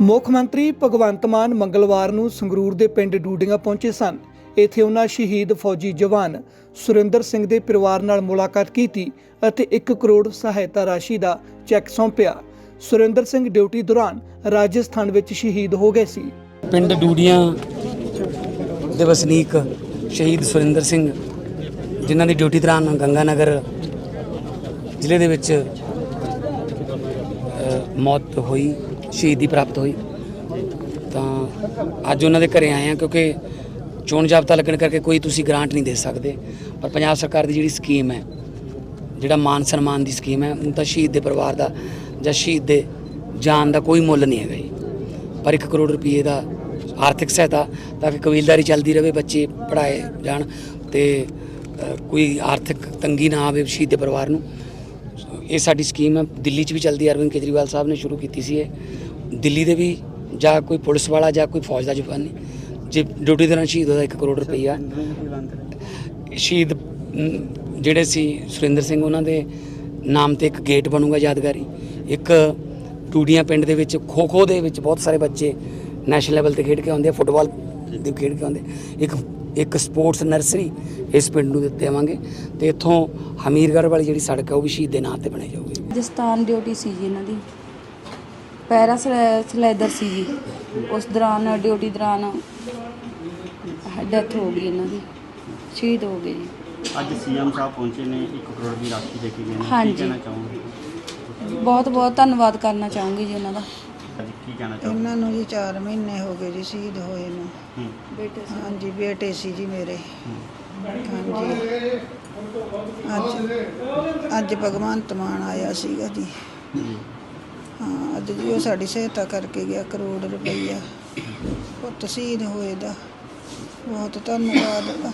ਮੁੱਖ ਮੰਤਰੀ ਭਗਵੰਤ ਮਾਨ ਮੰਗਲਵਾਰ ਨੂੰ ਸੰਗਰੂਰ ਦੇ ਪਿੰਡ ਡੂਡੀਆਂ ਪਹੁੰਚੇ ਸਨ। ਇੱਥੇ ਉਹਨਾਂ ਸ਼ਹੀਦ ਫੌਜੀ ਜਵਾਨ ਸੁਰਿੰਦਰ ਸਿੰਘ ਦੇ ਪਰਿਵਾਰ ਨਾਲ ਮੁਲਾਕਾਤ ਕੀਤੀ ਅਤੇ 1 ਕਰੋੜ ਸਹਾਇਤਾ ਰਾਸ਼ੀ ਦਾ ਚੈੱਕ ਸੌਂਪਿਆ। ਸੁਰਿੰਦਰ ਸਿੰਘ ਡਿਊਟੀ ਦੌਰਾਨ ਰਾਜਸਥਾਨ ਵਿੱਚ ਸ਼ਹੀਦ ਹੋ ਗਏ ਸੀ। ਪਿੰਡ ਡੂਡੀਆਂ ਦੇ ਵਸਨੀਕ ਸ਼ਹੀਦ ਸੁਰਿੰਦਰ ਸਿੰਘ, ਜਿਨ੍ਹਾਂ ਦੀ ਡਿਊਟੀ ਦੌਰਾਨ ਗੰਗਾਨਗਰ ਜ਼ਿਲ੍ਹੇ ਦੇ ਵਿੱਚ ਮੌਤ ਹੋਈ। ਸ਼ਹੀਦੀ ਪ੍ਰਾਪਤ ਹੋਈ। ਤਾਂ ਅੱਜ ਉਹਨਾਂ ਦੇ ਘਰੇ ਆਏ ਆ ਕਿਉਂਕਿ ਚੋਣ ਜਾਬਤਾ ਲੱਗਣ ਕਰਕੇ ਕੋਈ ਤੁਸੀਂ ਗ੍ਰਾਂਟ ਨਹੀਂ ਦੇ ਸਕਦੇ। ਪਰ ਪੰਜਾਬ ਸਰਕਾਰ ਦੀ ਜਿਹੜੀ ਸਕੀਮ ਹੈ, ਜਿਹੜਾ ਮਾਨ ਸਨਮਾਨ ਦੀ ਸਕੀਮ ਹੈ ਉਹ ਤਾਂ ਸ਼ਹੀਦ ਦੇ ਪਰਿਵਾਰ ਦਾ ਜਾਂ ਸ਼ਹੀਦ ਦੇ ਜਾਨ ਦਾ ਕੋਈ ਮੁੱਲ ਨਹੀਂ ਹੈਗਾ ਜੀ। ਪਰ 1 ਕਰੋੜ ਰੁਪਏ ਦਾ ਆਰਥਿਕ ਸਹਾਇਤਾ ਤਾਂ ਕਿ ਕਬੀਲਦਾਰੀ ਚੱਲਦੀ ਰਹੇ ਬੱਚੇ ਪੜਾਏ ਜਾਣ ਤੇ ਕੋਈ ਆਰਥਿਕ ਤੰਗੀ ਨਾ ਆਵੇ ਸ਼ਹੀਦ ਦੇ ਪਰਿਵਾਰ ਨੂੰ। ਇਹ ਸਾਡੀ ਸਕੀਮ ਹੈ। ਦਿੱਲੀ 'ਚ ਵੀ ਚੱਲਦੀ ਹੈ। ਅਰਵਿੰਦ ਕੇਜਰੀਵਾਲ ਸਾਹਿਬ ਨੇ ਸ਼ੁਰੂ ਕੀਤੀ ਸੀ ਇਹ। ਦਿੱਲੀ ਦੇ ਵੀ ਜਾਂ ਕੋਈ ਪੁਲਿਸ ਵਾਲਾ ਜਾਂ ਕੋਈ ਫੌਜ ਦਾ ਜਵਾਨ ਨਹੀਂ। ਜੇ ਡਿਊਟੀ ਦੌਰਾਨ ਸ਼ਹੀਦ ਹੋਦਾ 1 ਕਰੋੜ ਰੁਪਈਆ। ਸ਼ਹੀਦ ਜਿਹੜੇ ਸੀ ਸੁਰਿੰਦਰ ਸਿੰਘ ਉਹਨਾਂ ਦੇ ਨਾਮ ਤੇ ਇੱਕ ਗੇਟ ਬਣੂਗਾ ਯਾਦਗਾਰੀ। ਇੱਕ ਟੂਡੀਆਂ ਪਿੰਡ ਦੇ ਵਿੱਚ ਖੋ ਖੋ ਦੇ ਵਿੱਚ ਬਹੁਤ ਸਾਰੇ ਬੱਚੇ ਨੈਸ਼ਨਲ ਲੈਵਲ ਤੇ ਖੇਡ ਕੇ ਆਉਂਦੇ ਆ। ਫੁੱਟਬਾਲ ਦੇ ਖੇਡ ਕੇ ਆਉਂਦੇ ਇੱਕ ਇੱਕ ਸਪੋਰਟਸ ਨਰਸਰੀ ਇਸ ਪਿੰਡ ਨੂੰ ਦਿੱਤੇ ਆਵਾਂਗੇ ਤੇ ਇੱਥੋਂ ਹਮੀਰਗੜ੍ਹ ਵਾਲੀ ਜਿਹੜੀ ਸੜਕ ਹੈ ਉਹ ਵੀ ਸ਼ਹੀਦ ਦੇ ਨਾਂ ਤੇ ਬਣਾਈ ਜਾਊਗੀ। ਰਾਜਸਥਾਨ ਡਿਊਟੀ ਸੀ ਜੀ ਇਹਨਾਂ ਦੀ। ਪੈਰਾ ਸਲੈ- ਸਲੈਦਰ ਸੀ ਜੀ। ਉਸ ਦੌਰਾਨ ਡਿਊਟੀ ਦੌਰਾਨ ਡੈਥ ਹੋ ਗਈ ਇਹਨਾਂ ਦੀ। ਸ਼ਹੀਦ ਹੋ ਗਏ ਜੀ। ਅੱਜ ਸੀਐਮ ਸਾਹਿਬ ਪਹੁੰਚੇ ਨੇ 1 ਕਰੋੜ ਦੀ ਰਾਸ਼ੀ ਦੇ ਕੇ ਗਏ ਨੇ। ਹਾਂਜੀ। ਕੀ ਕਹਿਣਾ ਚਾਹੋਗੇ? ਬਹੁਤ ਬਹੁਤ ਧੰਨਵਾਦ ਕਰਨਾ ਚਾਹੂੰਗੀ ਜੀ ਉਹਨਾਂ ਦਾ। ਅੱਜ ਕੀ ਕਹਿਣਾ ਚਾਹੋਗੇ? ਇਹਨਾਂ ਨੂੰ ਜੀ 4 ਮਹੀਨੇ ਹੋ ਗਏ ਜੀ ਸ਼ਹੀਦ ਹੋਏ ਨੂੰ। ਹੂੰ, ਬੇਟੇ ਹਾਂਜੀ ਬੇਟੇ ਸੀ ਜੀ ਮੇਰੇ। ਹੂੰ। ਹਾਂਜੀ। ਅੱਜ ਅੱਜ ਭਗਵੰਤ ਮਾਨ ਆਇਆ ਸੀਗਾ ਜੀ। ਜੀ ਹਾਂ ਅੱਜ ਜੀ ਉਹ ਸਾਡੀ ਸਹਾਇਤਾ ਕਰਕੇ ਗਿਆ ਕਰੋੜ ਰੁਪਈਆ। ਪੁੱਤ ਸ਼ਹੀਦ ਹੋਏ ਦਾ। ਬਹੁਤ ਧੰਨਵਾਦ ਉਹਦਾ